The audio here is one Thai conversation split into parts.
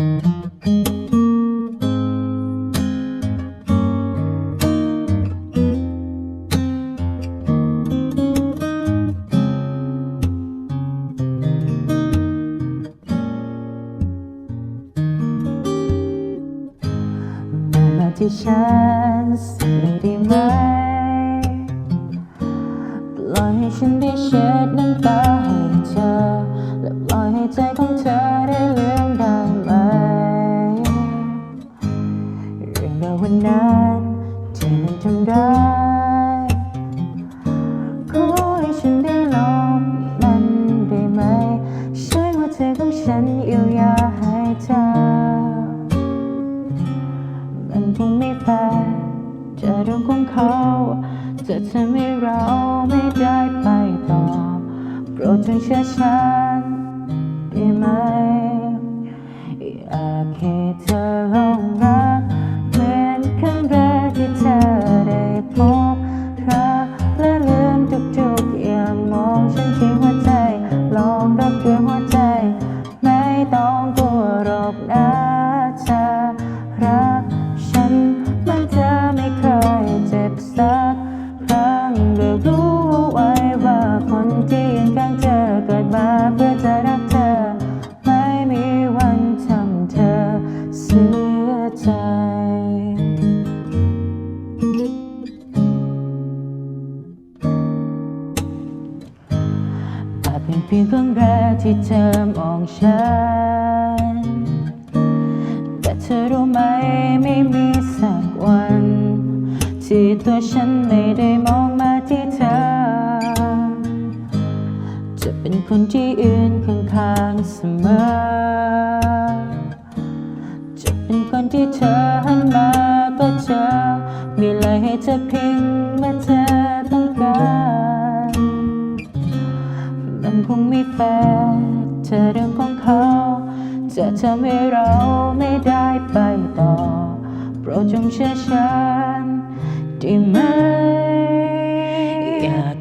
มาที่ฉันสักหน่อยได้ไหมปล่อยให้ฉันได้เช็ดน้ำตาให้เธอ และปล่อยให้ใจของเธอ คงไม่แฟร์จะเรื่องของเขาจะทำให้เราไม่ได้ไปต่อโปรดจงเชื่อฉันได้ไหมอยากให้เธอลองรักเหมือนครั้งแรกที่เธอได้พบ เป็นเพียงครั้งแรกที่เธอมองฉัน แต่เธอรู้ไหมไม่มีสักวัน ที่ตัวฉันไม่ได้มองมาที่เธอ จะเป็นคนที่ยืนข้างๆเสมอ จะเป็นคนที่เธอหันมาก็เจอมีอะไรให้เธอพิงเมื่อเธอต้องการันคงไม่แฟร์เธอเรื่องของเขา จะทำให้เราไม่ได้ไปต่อ โปรดจงเชื่อฉันได้ไหมอยาก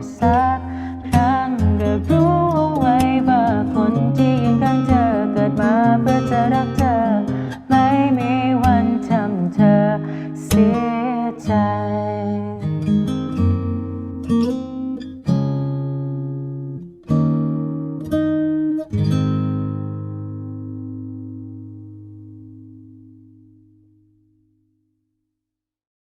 website.